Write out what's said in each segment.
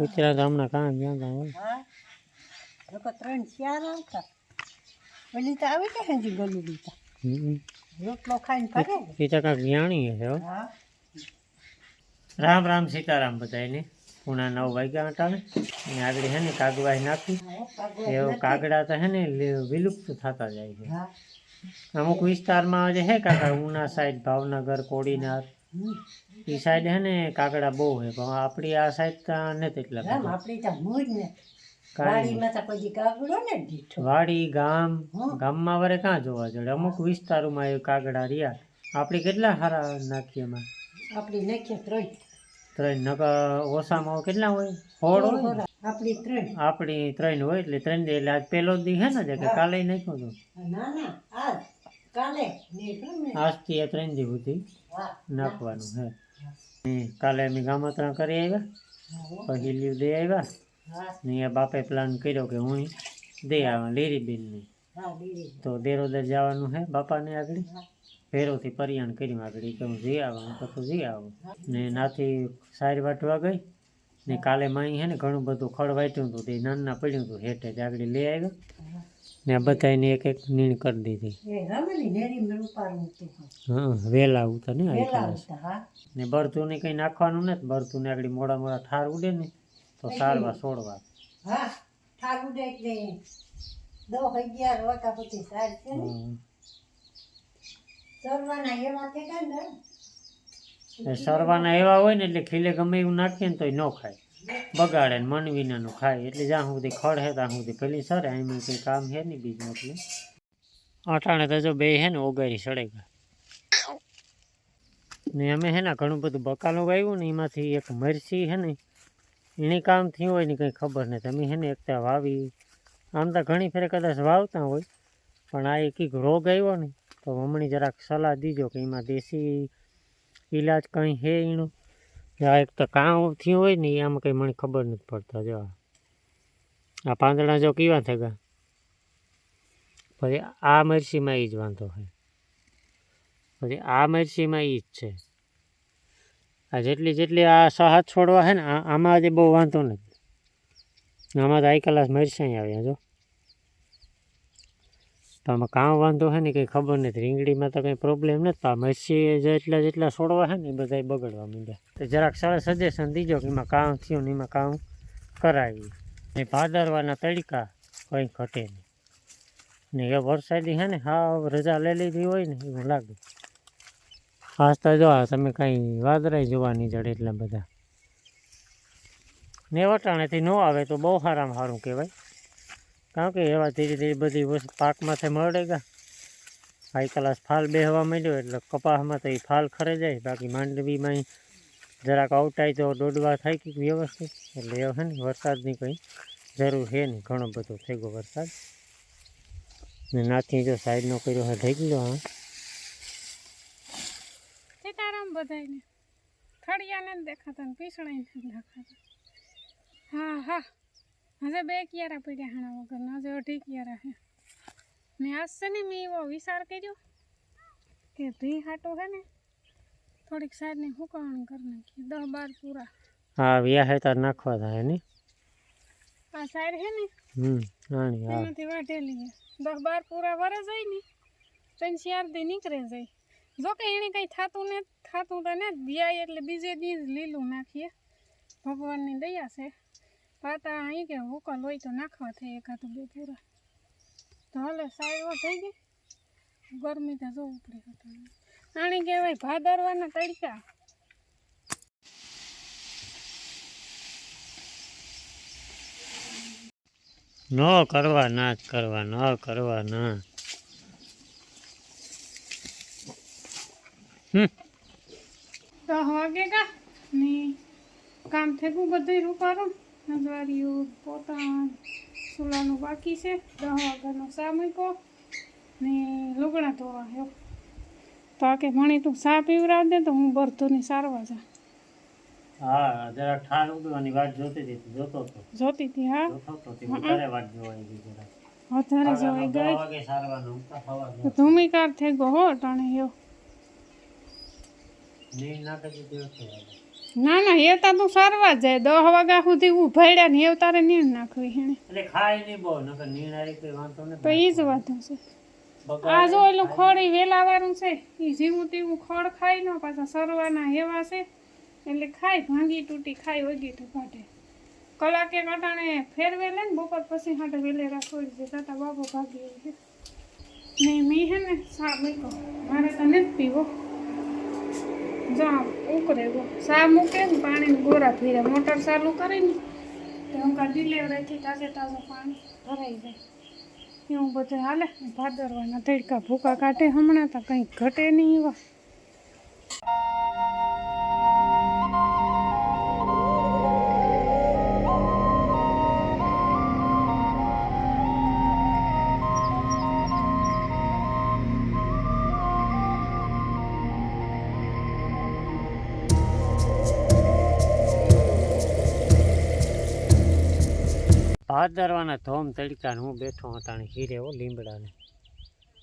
કૂતરા ગામના કાં ગયા હતા હોય. લોકો ત્રણ ચાર આવતા. ઓલી તો આવી કે હજી ગલું દીતા રોટલો ખાઈને ફરે. એ તો કાંઈક જાણી હશે હો. રામ રામ સીતારામ બધાને પૂણા નવ વાગ્યા અટાણે. અને આગળ હે ને કાગવાઈ નાખી. એવો કાગડા તો હે ને વિલુપ્ત થતા જાય છે. અમુક વિસ્તારમાં જે હે કાકા ઉના સાઈડ ભાવનગર કોડીનાર. એ સાઈડ હે ને કાકડા બહુ હે પણ આપણી આ સાઈડ તો નથી એટલા રામ આપણી તો મૂજ ને. વાડીમાં તો કોઈ કાગડો ને દીઠો. વાડી ગામ ગામમાં વરે કાં જોવા જડે? અમુક વિસ્તારોમાં એ કાગડા રહ્યા. આપણે કેટલા સારા નાખીએ એમાં? આપણી નાખીએ ત્રણ. ત્રણ નકર ઓછામાં કેટલા હોય? સોળ આપણી ત્રણ. આપણી ત્રણ હોય એટલે ત્રણ દે એટલે આજ પેલો દી હે ને કે કાલે નાખ્યો તો. ના ના આજ. કાલે આજથી આ ત્રણ દી સુધી નાખવાનું હે. કાલે અમે ગામત્રણ કરી આવ્યા. પછી લીવ દઈ આવ્યા. ને એ બાપે પ્લાન કર્યો કે હું દઈ આવા લીરીબેનને. હા તો દેરોદર જવાનું છે બાપાને આગળ. ફેરોથી ભેરોથી પરિયાણ કર્યું આગળ કે હું જઈ આવું હું તો જઈ આવું. ને નાથી સારી વાટવા ગઈ. ને કાલે માઈ છે ને ઘણું બધું ખડ વાટ્યું હતું તે નાના પડ્યું હતું હેઠે આગળ લઈ આવ્યા. ને આ બધાને એક એક નીણ કરી દીધી. હા. વેલા ઉતા ને. ને બરતું ને કંઈ નાખવાનું નથી બરતું ને આગળ મોડા મોડા ઠાર ઉડે ને તો સારવા છોડવા. હા ઠાકુર એટલે દસ અગિયાર વાગ્યા પછી સાર છે ને. એવા ને. સરવાના એવા હોય ને એટલે ખીલે ગમે એવું નાખીએ ને તોય ન ખાય. બગાડે ને મન વિનાનું ખાય. એટલે જ્યાં સુધી ખડ હે ત્યાં સુધી પેલી સરે. એમાં કંઈ કામ હે નહીં બીજું એટલે. અટાણે તો જો બે હે ને ઓગારી સડે ગયા ને અમે હે ને ઘણું બધું બકાલું વાવ્યું ને એમાંથી એક મરચી હે ને એની કામ થયું હોય ને કંઈ ખબર નથી. અમે હે ને એકતા વાવી. આમ તો ઘણી ફેરે કદાચ વાવતા હોય, પણ આ એક રોગ આવ્યો ને, તો હમણાં જરાક સલાહ દીજો કે એમાં દેશી ઈલાજ કંઈ હે એનું. આ એક તો કામ થયું હોય ને આમાં કંઈ મને ખબર નથી પડતા, જો. આ. પાંદડા જો કેવા થઈ ગયા પછી આ મરસીમાં એ જ વાંધો છે પછી આ મરસીમાં એ જ છે. આ જેટલી જેટલી આ સહાત છોડવા છે ને આમાં આજે બહુ વાંધો નથી. આમાં તો આઈ કલાસ મરસાઈ આવ્યા જો. આમાં કામ વાંધો છે ને કંઈ ખબર નથી. રીંગણીમાં તો કંઈ પ્રોબ્લેમ નથી, પણ આ મરસી જેટલા જેટલા છોડવા છે ને, એ બધા બગડવા માંડ્યા. તો જરાક સરસ સજેશન દીજો કે એમાં કામ થયું ને એમાં કામ કરાવી. ને ભાદરવાના તડકા કંઈ ઘટે નહીં. ને એ વરસાદી હે ને હા રજા લઈ લીધી હોય ને, એવું લાગે. ખાસ તો જો તમે કાંઈ વાદરાય જોવા નહીં જડે એટલા બધા. ને વટાણેથી ન આવે તો બહુ સારામાં સારું કહેવાય. કારણ કે એવા ધીરે ધીરે બધી વસ્તુ પાકમાંથી મળે ગયા હાઈ ક્લાસ ફાલ બેહવા માંડ્યો એટલે કપાસમાં તો એ ફાલ ખરે જાય. બાકી માંડવીમાં જરાક આવટાય તો દોડવા થાય કે વ્યવસ્થિત. એટલે એવું છે ને વરસાદની કંઈ જરૂર છે નહીં. ઘણો બધો થઈ ગયો વરસાદ. ને નાથી જો સાઈડનો કર્યો હોય થઈ ગયો હા. સીતારામ બધાયને. થળિયાને દેખાતા ને દેખાતા. હા હા. હજે બે કિયારા પડ્યા હાણા વગર. હજે અઢી કિયારા હે. ને આજ છે ને મેં એવો વિચાર કર્યો કે ભી હાટો હે ને થોડીક સાઈડની હુકાવણી કરી નાખી દસ બાર પૂરા. હા વ્યાહે તાર નાખવા થાય ને. આ સાઈડ હે ને હમ આણી હા. એમાંથી વાઢેલી હે. દસ બાર પૂરા વરે જાય ને ત્રણ ચાર દી નીકળે જાય. જો કે એને કંઈ થતું ને થતું તો ને વ્યાય એટલે બીજે દી જ લીલું નાખીએ. ભગવાનની દયા છે. પાતા અહીં કે હુકલ હોય તો નાખવા થાય એકાદું બે પૂરા. તો હલે સાઈડો થઈ ગઈ? ગરમી તો જોવું પડે આણી કહેવાય ભાદરવાના તડકા. ન કરવા ના જ કરવા ન કરવા ના. તો હવે વાગે કામ થયું બધું રૂપારું? નજવારીયું પોતાણ ચૂલાનું બાકી છે. દસ વાગ્યાનો સા મૂક્યો ને લુગડા ધોવા હે તો આ કે મણી તું સા પીવરાવ દે તો હું બરધુની સારવા જા. હા જરા ઠાર ઉડવાની વાત જોતી હતી જોતો હતો. જોતી હતી હા? જોતો હતો વધારે વાત જોવાઈ ગઈ જરા. વધારે જોઈ ગઈ? વાગે સારવાનું તો ધૂમિકાર થઈ ગયો હો ટાણે એવો. ના ના હેવતા તું સારવા જાય દસ વાગ્યા સુધી ઉભાડ્યા ને હેવતારે નીણ નાખવી હેણે. એટલે ખાય નહીં બહુ નકર આવી કોઈ વાંધો તો ઈ જ વાંધો છે. આ જો એલું ઈ વેલા વાળું છે એ જીવું તેવું ખોળ ખાય નો પાછા સરવાના હેવા છે. એટલે ખાય ભાંગી તૂટી ખાય વગી તો ફાટે કલાકે કાંટાણે ફેરવે લે ને બપોર પછી હાટે વેલેરા છોડી દે. તાતા બાપો ભાગી છે ને મેં હે ને સા મૂકો મારે તને જ પીવો. જા ઉકરે સા મૂકે ને પાણી ગોરા ફીરે. મોટર ચાલુ કરીને તો હું કાં ડિલેવરીથી તાજે તાજું પાણી ભરાઈ જાય. એવું બધું હાલે. ભાદરવાના ધડકા ભૂકા કાઢે હમણાં તો કંઈ ઘટે નહીં એવા. ભાદરવાના ધોમ તડકા હું બેઠો હતા હીરે હો લીમડાને.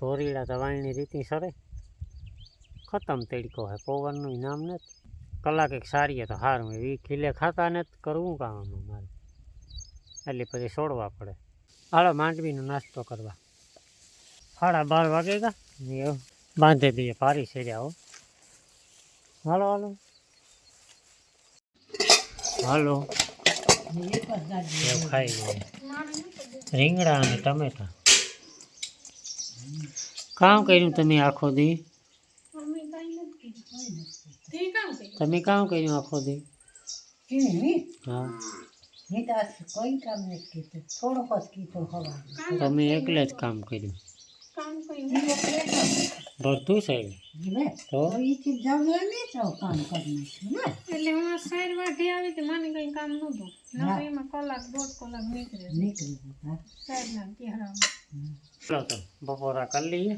ધોરીડા તો વાયણી રીતિ સરે. ખતમ તડકો હે, પવનનું ઇનામ નથી. કલાક એક સારીએ તો હારું એ ખીલે ખાતા ને કરવું કામ આમાં મારે? એટલે પછી છોડવા પડે. હાલો, માંડવીનો નાસ્તો કરવા. સાડા બાર વાગે બીજે બાંધી દઈએ પારી સેર્યા હો. હાલો હાલો. હાલો. રીંગણા અને ટમેટા. કામ કર્યું તમે આખો દી? તમે કામ કર્યું આખો દી? હા. તમે એકલે જ કામ કર્યું. લે તો? તો ઈથી જવું નહીં તો કામ કરી નાખ્યું ને એટલે હું સાઈડ વાઢી આવી તો મને કંઈ કામ નહોતું. નકર એમાં કલાક દોઢ કલાક નીકળે નીકળી તો બપોરા કરી લઈએ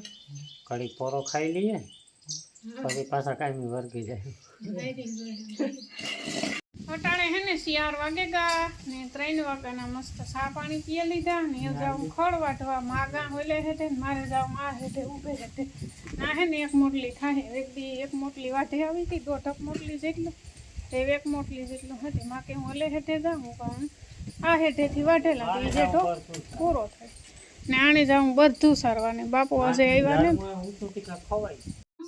ઘડી પોરો ખાઈ લઈએ પછી પાછા કાયમી વર્ગી જાય. અટાણે હે ને શિયાર વાગે ગા ને ત્રણ વાગ્યાના મસ્ત સા પાણી પીએ લીધા ને એ જાઉં ખડ વાટવા માગા હોલે હેઠે મારે જાઉં આ હેઠે ઊભે હેઠે. ના હે ને એક મોટલી થાય એક દી એક મોટલી વાઢે આવી હતી દોઢક મોટલી જેટલું. તે એક મોટલી જેટલું હતી. માં કે હું ઓલે હેઠે જાઉં પણ આ હેઠેથી વાઢેલા તો ઈ પૂરો થાય. ને આણે જાઉં બધું સારવાને. બાપુ આજે આવ્યા ને.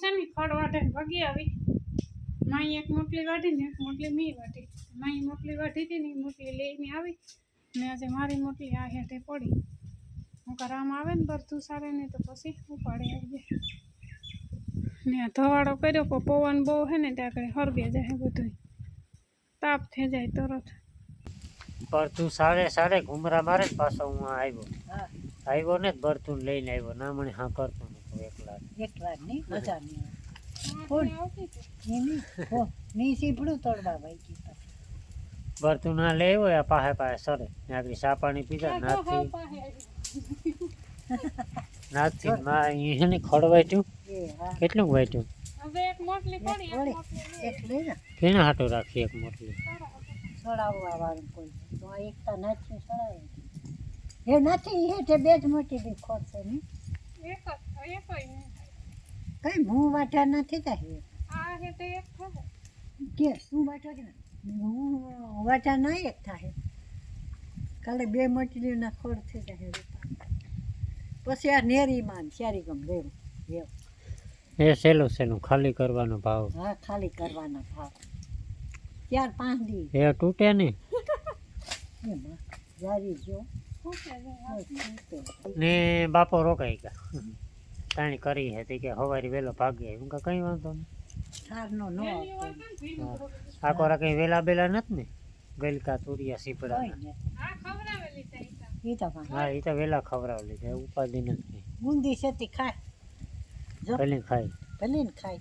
છે ને ખડ વાટે ભગી આવી. માઈ એક મોટલી કાઢી ને એક મોટલી મી વાઢી માઈ મોટલી કાઢી હતી ને એ મોટલી લઈને આવી. ને આજે મારી મોટલી આ હેઠે પડી. હું રામ આવે ને બધું સારે ને તો પછી ઉપાડી આવી ને આ ધવાડો કર્યો પણ પવન બહુ હે ને ત્યાં આગળ હરગે જાય બધું તાપ થઈ જાય તરત. ભરતું સાડે સાડે ઘુમરા મારે ને પાછો હું આ આવ્યો. હા આવ્યો ને ભરતું લઈને આવ્યો. ના મને હા કરતો નહીં એકલા એકલા નહીં મજા નહીં ની સીપડું તોડવા ભાઈ કીધા ભરતું ના લે આવ્યો આ પાસે પાસે સરે. ને આગળ ચા પાણી પીધા નાથી. નાથી માં એને ખડ વાટ્યું. કેટલું વાટ્યું? હવે એક મોટલી પડી એક મોટલી કેના હાટું રાખી એક મોટલી? સડાવવા વાળું કોઈ તો આ એકતા નાચી સડાવે એ નાથી એ બે જ મોટી દી છે ને એક એક કઈ હું વાટા નથી થાય? કે હું વાટા કે હું વાટા ના એક થાય. કાલે બે મટલીના ખોડ થઈ જાય પછી આ નેરીમાં ને શેરી ગમ દેવ એવું એ સેલું સેલું ખાલી કરવાનો ભાવ. હા ખાલી કરવાના ભાવ. ચાર પાંચ દી એ તૂટે નહીં એમાં જારી જો. ને બાપો રોકાઈ ગયા. તાણી કરી હતી કે હવારી વહેલો ભાગી એમ કે કંઈ વાંધો નહીં? આ કોરા કંઈ વેલા બેલા નથી ને? ગલકા તુરિયા સીપડા હા એ તો વેલા ખવડાવી લીધા ઉપાધિ નથી. બુંદી છે ખાય. ભલે ખાઈ ભલે ખાય.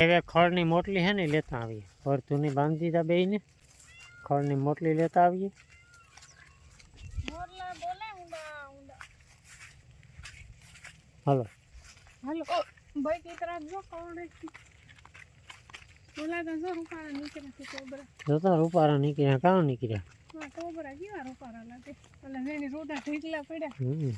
खड़नी मोटली है लेता आइए और तू नहीं बाँध दीदा बे ने खड़नी मोटली लेता आइए हेलो हेलो भाई कितना जो कौन है बोला तो जो रुपारा नीचे रखे कोबरा जो तो रुपारा नीचे है कहाँ नीचे है हाँ कोबरा की वा रुपारा लगे अलग नहीं रोटा ठीक ला पड़े हम्म